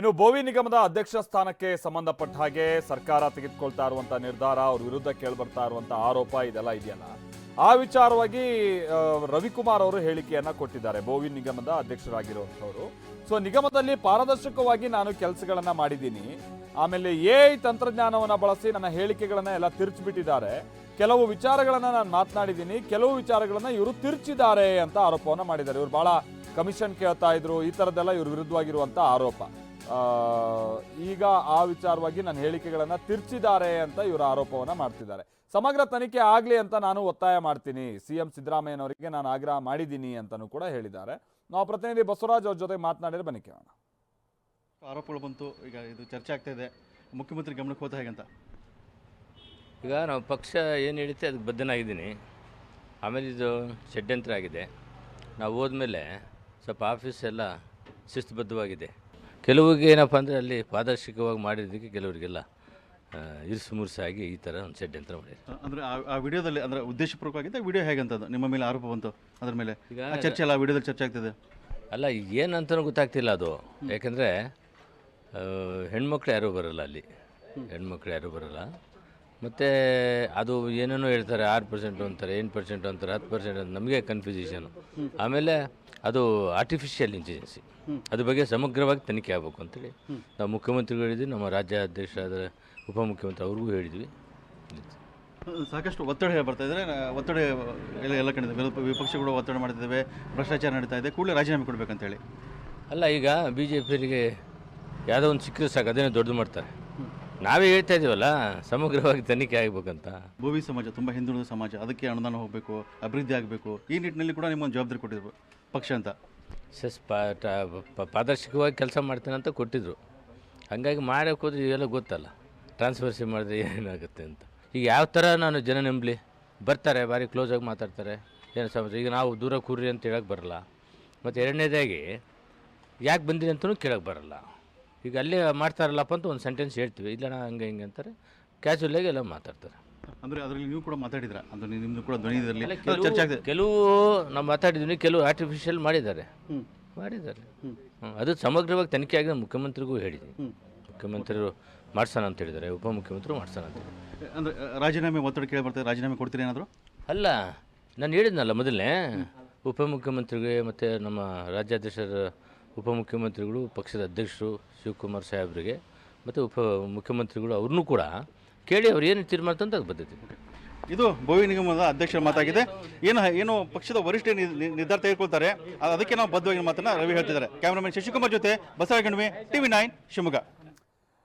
ಇನ್ನು ಬೋವಿ ನಿಗಮದ ಅಧ್ಯಕ್ಷ ಸ್ಥಾನಕ್ಕೆ ಸಂಬಂಧಪಟ್ಟ ಹಾಗೆ ಸರ್ಕಾರ ತೆಗೆದುಕೊಳ್ತಾ ಇರುವಂತಹ ನಿರ್ಧಾರ, ಅವ್ರ ವಿರುದ್ಧ ಕೇಳ್ಬರ್ತಾ ಇರುವಂತಹ ಆರೋಪ ಇದೆಲ್ಲ ಇದೆಯಲ್ಲ? ಆ ವಿಚಾರವಾಗಿ ರವಿಕುಮಾರ್ ಅವರು ಹೇಳಿಕೆಯನ್ನ ಕೊಟ್ಟಿದ್ದಾರೆ, ಬೋವಿ ನಿಗಮದ ಅಧ್ಯಕ್ಷರಾಗಿರುವಂತವರು ಸೊ ನಿಗಮದಲ್ಲಿ ಪಾರದರ್ಶಕವಾಗಿ ನಾನು ಕೆಲಸಗಳನ್ನ ಮಾಡಿದ್ದೀನಿ. ಆಮೇಲೆ ಎ ತಂತ್ರಜ್ಞಾನವನ್ನ ಬಳಸಿ ನನ್ನ ಹೇಳಿಕೆಗಳನ್ನ ಎಲ್ಲ ತಿರ್ಚಿಬಿಟ್ಟಿದ್ದಾರೆ. ಕೆಲವು ವಿಚಾರಗಳನ್ನ ನಾನು ಮಾತನಾಡಿದ್ದೀನಿ, ಕೆಲವು ವಿಚಾರಗಳನ್ನ ಇವರು ತಿರ್ಚಿದ್ದಾರೆ ಅಂತ ಆರೋಪವನ್ನ ಮಾಡಿದ್ದಾರೆ. ಇವರು ಬಹಳ ಕಮಿಷನ್ ಕೇಳ್ತಾ ಇದ್ರು, ಈ ತರದ್ದೆಲ್ಲ ಇವ್ರ ವಿರುದ್ಧವಾಗಿರುವಂತ ಆರೋಪ. ಈಗ ಆ ವಿಚಾರವಾಗಿ ನನ್ನ ಹೇಳಿಕೆಗಳನ್ನು ತಿರ್ಚಿದ್ದಾರೆ ಅಂತ ಇವರು ಆರೋಪವನ್ನು ಮಾಡ್ತಿದ್ದಾರೆ. ಸಮಗ್ರ ತನಿಖೆ ಆಗಲಿ ಅಂತ ನಾನು ಒತ್ತಾಯ ಮಾಡ್ತೀನಿ. ಸಿ ಎಂ ಸಿದ್ದರಾಮಯ್ಯನವರಿಗೆ ನಾನು ಆಗ್ರಹ ಮಾಡಿದ್ದೀನಿ ಅಂತಲೂ ಕೂಡ ಹೇಳಿದ್ದಾರೆ. ನಾವು ಪ್ರತಿನಿಧಿ ಬಸವರಾಜ್ ಅವ್ರ ಜೊತೆ ಮಾತನಾಡಿದ್ರೆ ಬನ್ನಿ ಕೇಳೋಣ. ಆರೋಪಗಳು ಬಂತು. ಈಗ ಇದು ಚರ್ಚೆ ಆಗ್ತಾ ಇದೆ. ಮುಖ್ಯಮಂತ್ರಿ ಗಮನಕ್ಕೆ ಹೋದ ಹೇಗಂತ? ಈಗ ನಾವು ಪಕ್ಷ ಏನು ಹೇಳುತ್ತೆ ಅದಕ್ಕೆ ಬದ್ಧನಾಗಿದ್ದೀನಿ. ಆಮೇಲೆ ಇದು ಷಡ್ಯಂತ್ರ ಆಗಿದೆ. ನಾವು ಹೋದ್ಮೇಲೆ ಸ್ವಲ್ಪ ಆಫೀಸ್ ಎಲ್ಲ ಶಿಸ್ತುಬದ್ಧವಾಗಿದೆ. ಕೆಲವರಿಗೆ ಏನಪ್ಪ ಅಂದರೆ ಅಲ್ಲಿ ಪಾರದರ್ಶಕವಾಗಿ ಮಾಡಿದ್ದಕ್ಕೆ ಕೆಲವರಿಗೆಲ್ಲ ಇರಿಸು ಮುರಿಸಾಗಿ ಈ ಥರ ಒಂದು ಷಡ್ಯಂತ್ರ ಯಂತ್ರ ಅಂದ್ರೆ ಆ- ವಿಡಿಯೋದಲ್ಲಿ ಅಂದರೆ ಉದ್ದೇಶಪೂರ್ವಕವಾಗಿದ್ದ ವಿಡಿಯೋ ಹೇಗಂತದ್ದು ನಿಮ್ಮ ಮೇಲೆ ಆರೋಪ ಬಂತು ಅದ್ರ ಮೇಲೆ? ಈಗ ಆ ಚರ್ಚೆ ಎಲ್ಲ ಆ ವಿಡಿಯೋದಲ್ಲಿ ಚರ್ಚೆ ಆಗ್ತದೆ. ಅಲ್ಲ ಏನಂತನೂ ಗೊತ್ತಾಗ್ತಿಲ್ಲ ಅದು. ಯಾಕಂದರೆ ಹೆಣ್ಮಕ್ಳು ಯಾರೂ ಬರಲ್ಲ ಅಲ್ಲಿ. ಹೆಣ್ಮಕ್ಳು ಯಾರೂ ಬರಲ್ಲ. ಮತ್ತು ಅದು ಏನೇನೋ ಹೇಳ್ತಾರೆ ಆರು ಪರ್ಸೆಂಟ್ ಅಂತಾರೆ ಎಂಟು ಪರ್ಸೆಂಟ್ ಅಂತಾರೆ ಹತ್ತು ಪರ್ಸೆಂಟ್ ಅಂತ ನಮಗೆ ಕನ್ಫ್ಯೂಷನು ಆಮೇಲೆ ಅದು ಆರ್ಟಿಫಿಷಿಯಲ್ ಇಂಟೆಲಿಜೆನ್ಸಿ ಅದ್ರ ಬಗ್ಗೆ ಸಮಗ್ರವಾಗಿ ತನಿಖೆ ಆಗಬೇಕು ಅಂತೇಳಿ ನಾವು ಮುಖ್ಯಮಂತ್ರಿಗಳು ಹೇಳಿದ್ವಿ ನಮ್ಮ ರಾಜ್ಯ ಅಧ್ಯಕ್ಷರಾದ ಉಪಮುಖ್ಯಮಂತ್ರಿ ಅವ್ರಿಗೂ ಹೇಳಿದ್ವಿ. ಸಾಕಷ್ಟು ಒತ್ತಡ ಬರ್ತಾ ಇದ್ದಾರೆ ಒತ್ತಡ ಎಲ್ಲ ಎಲ್ಲ ಕಡೆ ವಿರೋಧ- ವಿಪಕ್ಷಗಳು ಒತ್ತಡ ಮಾಡ್ತಿದ್ದಾವೆ ಭ್ರಷ್ಟಾಚಾರ ನಡೀತಾ ಇದೆ ಕೂಡಲೇ ರಾಜೀನಾಮೆ ಕೊಡಬೇಕಂತೇಳಿ. ಅಲ್ಲ ಈಗ ಬಿ ಜೆ ಪಿಯವರಿಗೆ ಯಾವುದೋ ಒಂದು ಸಿಕ್ಕಿದ್ರೆ ಸಾಕು ಅದೇನೋ ದೊಡ್ಡದು ಮಾಡ್ತಾರೆ. ನಾವೇ ಹೇಳ್ತಾ ಇದೀವಲ್ಲ ಸಮಗ್ರವಾಗಿ ತನಿಖೆ ಆಗ್ಬೇಕಂತ. ಭೋವಿ ಸಮಾಜ ತುಂಬ ಹಿಂದುಳಿದ ಸಮಾಜ ಅದಕ್ಕೆ ಅನುದಾನ ಹೋಗಬೇಕು ಅಭಿವೃದ್ಧಿ ಆಗಬೇಕು. ಈ ನಿಟ್ಟಿನಲ್ಲಿ ಕೂಡ ನಿಮ್ಮೊಂದು ಜವಾಬ್ದಾರಿ ಕೊಟ್ಟಿದ್ರು ಪಕ್ಷ ಅಂತ. ಸಸ್ ಪಾದರ್ಶಕವಾಗಿ ಪಾರದರ್ಶಕವಾಗಿ ಕೆಲಸ ಮಾಡ್ತೇನೆ ಅಂತ ಕೊಟ್ಟಿದ್ರು. ಹಾಗಾಗಿ ಮಾಡೋಕೆ ಹೋದ್ರೆ ಇವೆಲ್ಲ ಗೊತ್ತಲ್ಲ. ಟ್ರಾನ್ಸ್ಫರ್ಸಿ ಮಾಡಿದ್ರೆ ಏನಾಗುತ್ತೆ ಅಂತ. ಈಗ ಯಾವ ಥರ ನಾನು ಜನ ನಂಬಲಿ? ಬರ್ತಾರೆ ಭಾರಿ ಕ್ಲೋಸಾಗಿ ಮಾತಾಡ್ತಾರೆ. ಏನು ಸಮಸ್ಯೆ ಈಗ ನಾವು ದೂರ ಕೂರ್ರಿ ಅಂತ ಹೇಳಕ್ಕೆ ಬರಲ್ಲ. ಮತ್ತು ಎರಡನೇದಾಗಿ ಯಾಕೆ ಬಂದಿರಿ ಅಂತಲೂ ಕೇಳಕ್ಕೆ ಬರಲ್ಲ. ಈಗ ಅಲ್ಲೇ ಮಾಡ್ತಾರಲ್ಲಪ್ಪ ಅಂತ ಒಂದು ಸೆಂಟೆನ್ಸ್ ಹೇಳ್ತೀವಿ. ಇಲ್ಲ ನಾ ಹಂಗೆ ಹಿಂಗೆ ಅಂತಾರೆ. ಕ್ಯಾಶುವಲಾಗಿ ಎಲ್ಲ ಮಾತಾಡ್ತಾರೆ. ಅಂದರೆ ಅದರಲ್ಲಿ ನೀವು ಕೂಡ ಮಾತಾಡಿದ್ರ? ಅದು ನಿಮ್ಮದು ಕೂಡ ಧ್ವನಿ ಇದರಲ್ಲಿ? ಕೆಲವು ಚರ್ಚೆ ಆಗ್ತಿದೆ. ಕೆಲವು ನಾವು ಮಾತಾಡಿದ್ವಿ ಕೆಲವು ಆರ್ಟಿಫಿಷಿಯಲ್ ಮಾಡಿದ್ದಾರೆ. ಮಾಡಿದ್ದಾರೆ. ಅದು ಸಮಗ್ರವಾಗಿ ತನಿಖೆ ಆಗಿದೆ ಮುಖ್ಯಮಂತ್ರಿಗೂ ಹೇಳಿದ್ವಿ ಮುಖ್ಯಮಂತ್ರಿಗಳು ಮಾಡ್ಸೋಣ ಅಂತ ಹೇಳಿದ್ದಾರೆ ಉಪಮುಖ್ಯಮಂತ್ರಿ ಮಾಡ್ಸೋಣ ಅಂತ ಹೇಳಿದ್ದಾರೆ. ಅಂದರೆ ರಾಜೀನಾಮೆ ಒತ್ತಡ ಕೇಳಿ ಬರ್ತಾರೆ ರಾಜೀನಾಮೆ ಕೊಡ್ತೀರಿ ಏನಾದರೂ? ಅಲ್ಲ ನಾನು ಹೇಳಿದ್ನಲ್ಲ ಮೊದಲನೇ. ಉಪಮುಖ್ಯಮಂತ್ರಿಗೆ ಮತ್ತು ನಮ್ಮ ರಾಜ್ಯಾಧ್ಯಕ್ಷರ ಉಪಮುಖ್ಯಮಂತ್ರಿಗಳು, ಪಕ್ಷದ ಅಧ್ಯಕ್ಷರು ಶಿವಕುಮಾರ್ ಸಾಹೇಬ್ರಿಗೆ ಮತ್ತು ಉಪ ಮುಖ್ಯಮಂತ್ರಿಗಳು ಅವ್ರನ್ನೂ ಕೂಡ ಕೇಳಿ ಅವ್ರು ಏನು ತೀರ್ಮಾನ ಅಂತ ಅದು ಬದ್ಧತೆ. ಇದು ಭೋವಿ ನಿಗಮದ ಅಧ್ಯಕ್ಷರ ಮಾತಾಗಿದೆ. ಏನು ಏನು ಪಕ್ಷದ ವರಿಷ್ಠ ನಿರ್ಧಾರ ತೆಗೆದುಕೊಳ್ತಾರೆ ಅದಕ್ಕೆ ನಾವು ಬದ್ಧವಾಗಿ ಮಾತನ್ನ ರವಿ ಹೇಳ್ತಿದ್ದಾರೆ. ಕ್ಯಾಮ್ರಾಮನ್ ಶಶಿಕುಮಾರ್ ಜೊತೆ ಬಸವರಾಜ ಟಿವಿ ನೈನ್ ಶಿವಮೊಗ್ಗ.